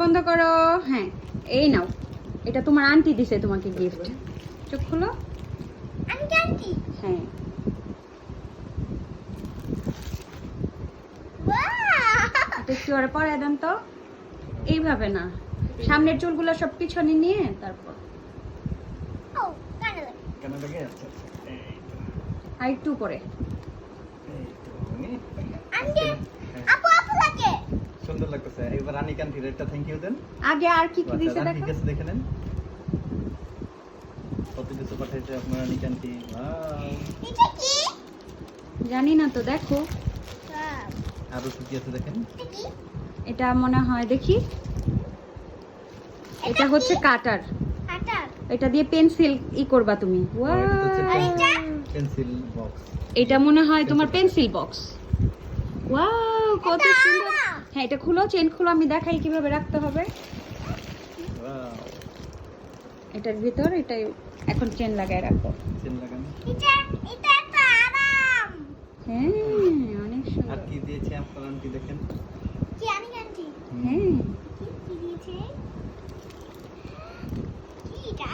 বন্ধ করো। হ্যাঁ এই নাও। এটা তোমার আন্টি দিছে তোমাকে গিফট চোখ খুলো। Aunty aunty. হ্যাঁ। এটা একটু আর পরে দেন তো। এইভাবে না। সামনের চুলগুলো সব পিছনে নিয়ে তারপর। ও কানে লাগে? কেন লাগে? আচ্ছা আচ্ছা আর একটু পরে হ্যাঁ, আপু আপু লাগে। সুন্দর লাগতেছে। এবার রানী কান্তির একটা থ্যাংক ইউ দেন। আগে আর কি কি দিছে আচ্ছা, রানী দেখো। কাছে দেখে নেন। কত কিছু পাঠাইছে আপনার রানী কান্তি! এটা কি? জানি না তো দেখো। আরও কি কি আছে দেখেন? এটা মনে হয় দেখি। এটা হচ্ছে কাটার। কাটার? এটা দিয়ে পেন্সিল ই করবা তুমি! Pencil box. এটা মনে হয় তোমার পেন্সিল বক্স। ওয়াও কত সুন্দর। হ্যাঁ এটা খুলো চেন খুলো আমি দেখাই কীভাবে রাখতে হবে। এটার ভিতর এটাই এখন চেন লাগায় রাখো চেন লাগান। এটা এটা একটা আরাম হ্যাঁ অনেক আর সুন্দর কি দিয়েছে আপনার আন্টি দেখেন? কি আমি আন্টি হ্যাঁ। কি কি দিয়েছে? কি এটা?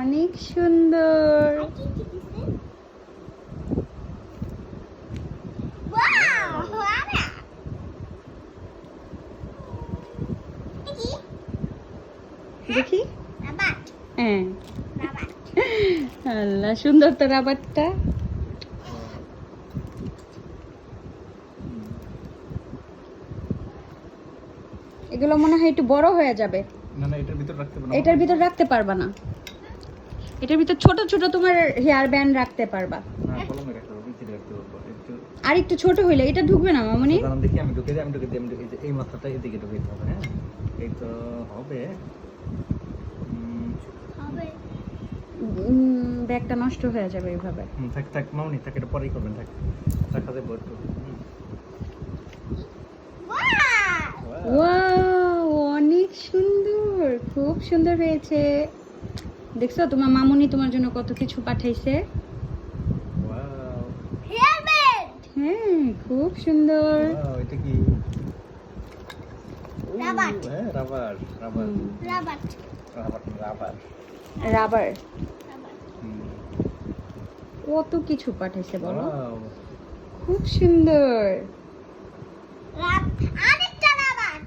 অনেক সুন্দর আর কি কি দিয়েছে ওয়াও আরা কি দেখি? হ্যাঁ। আল্লাহ সুন্দর তো রাবারটা এগুলো মনে হয় একটু বড় হয়ে যাবে। না না এটার ভিতর রাখতে পারব এটার ভিতর রাখতে পারবা না। এটার ভিতর ছোট ছোট তোমার হেয়ার ব্যান্ড রাখতে পারবা না কলমে রাখতে পারব ভিতরে রাখতে পারব একটু আর একটু ছোট হইলে এটা ঢুকবে না মামনি? দেখি আমি ঢুকে দিই আমি ঢুকে দিই আমি ঢুকে দিই এই মাথাটা এদিকে ঢুকে দিতে হবে হ্যাঁ? এই তো হবে। ব্যাগটা নষ্ট হয়ে যাবে এইভাবে। হুম, থাক থাক মামনি থাক এটা পরেই করবেন থাক। ওয়াও! Wow! ওয়াও অনেক সুন্দর খুব সুন্দর হয়েছে। দেখছ তোমার মামুনি তোমার জন্য কত কিছু পাঠাইছে Wow! হেয়ার ব্যান্ড হ্যাঁ খুব সুন্দর। এটা কি? রাবার। হ্যাঁ rubber rubber. Rubber rubber. Rubber. কত কিছু পাঠাইছে বলো। খুব সুন্দর। আরেকটা রাবার।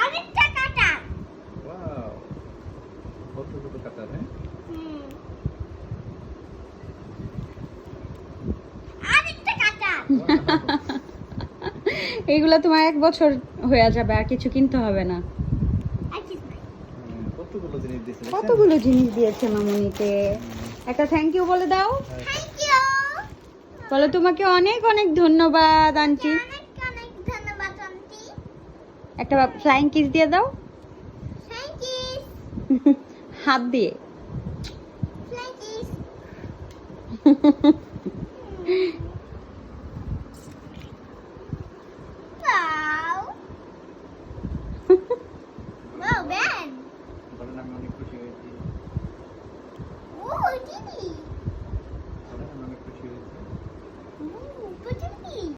আরেকটা! কত ছোট কাটার হ্যাঁ হুম আরেকটা কাটার Wow! এইগুলো তোমার এক বছর হয়ে যাবে আর কিছু কিনতে হবে না। কতগুলো জিনিস দিয়েছে? দেখছেন? কতগুলো জিনিস দিয়েছে মামুনিকে? একটা থ্যাংক ইউ বলে দাও। বলো তোমাকে অনেক অনেক ধন্যবাদ আন্টি। অনেক অনেক ধন্যবাদ আন্টি। একটা ফ্লাইং কিস দিয়ে দাও। হাত দিয়ে। Mini.